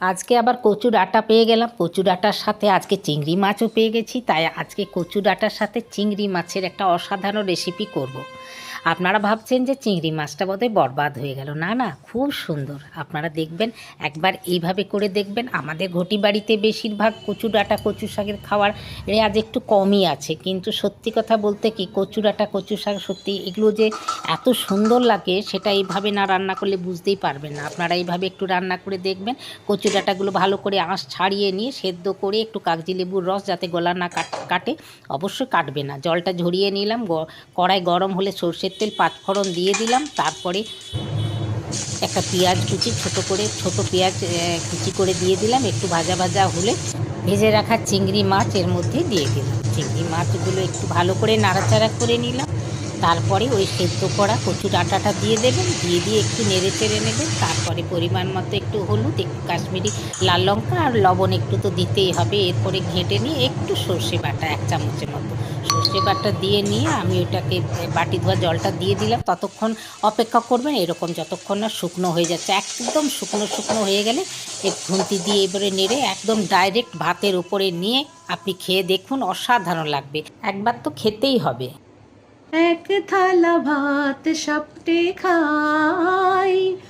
আজকে আবার কচু ডাঁটা পেয়ে গেলাম কচু ডাঁটার সাথে আজকে চিংড়ি মাছও পেয়ে গেছি তাই আজকে কচু ডাঁটার সাথে চিংড়ি মাছের একটা অসাধারণ রেসিপি করব। আপনারা ভাবছেন যে চিংড়ি মাছটা বোধহয় বরবাদ হয়ে গেল। না না, খুব সুন্দর। আপনারা দেখবেন, একবার এইভাবে করে দেখবেন। আমাদের ঘটি বাড়িতে বেশিরভাগ কচু ডাঁটা, কচু শাকের খাওয়ার রেয়াজ একটু কমই আছে। কিন্তু সত্যি কথা বলতে কি, কচু ডাঁটা, কচু শাক সত্যি এগুলো যে এত সুন্দর লাগে, সেটা এইভাবে না রান্না করলে বুঝতেই পারবেন না। আপনারা এইভাবে একটু রান্না করে দেখবেন, কচু ডাঁটাগুলো ভালো করে আঁশ ছাড়িয়ে নিয়ে সেদ্ধ করে একটু কাগজি লেবুর রস যাতে গলা না কাট- অবশ্যই কাটবে না। জলটা ঝরিয়ে নিলাম কড়াই গরম হলে সর্ষের তেল পাঁচফোড়ন দিয়ে দিলাম, তারপরে একটা পেঁয়াজ কুচি, ছোট করে, ছোট পেঁয়াজ কুচি করে দিয়ে দিলাম, একটু ভাজা ভাজা হলে ভেজে রাখা চিংড়ি মাছ এর মধ্যে দিয়ে দিলাম। চিংড়ি মাছগুলো একটু ভালো করে নাড়াচাড়া করে নিলাম, তারপরে ওই সেদ্ধ করা কচু আটাটা দিয়ে দেবেন, দিয়ে দিয়ে একটু নেড়ে চেড়ে নেবেন, তারপরে পরিমাণ মতো একটু হলুদ, একটু কাশ্মীরি লাল লঙ্কা আর লবণ একটু তো দিতেই হবে, এরপরে ঘেঁটে নিয়ে একটু সর্ষে বাটা এক চামচের মতো বাটা দিয়ে নিয়ে আমি ওটাকে বাটি ধোয়া জলটা দিয়ে দিলাম। ততক্ষণ অপেক্ষা করবেন, এরকম যতক্ষণ না শুকনো হয়ে যাচ্ছে। একদম শুকনো শুকনো হয়ে গেলে এক খুন্তি দিয়ে এবারে নেড়ে একদম ডাইরেক্ট ভাতের উপরে নিয়ে আপনি খেয়ে দেখুন, অসাধারণ লাগবে। একবার তো খেতেই হবে। এক থালা ভাত সাপটে খাই।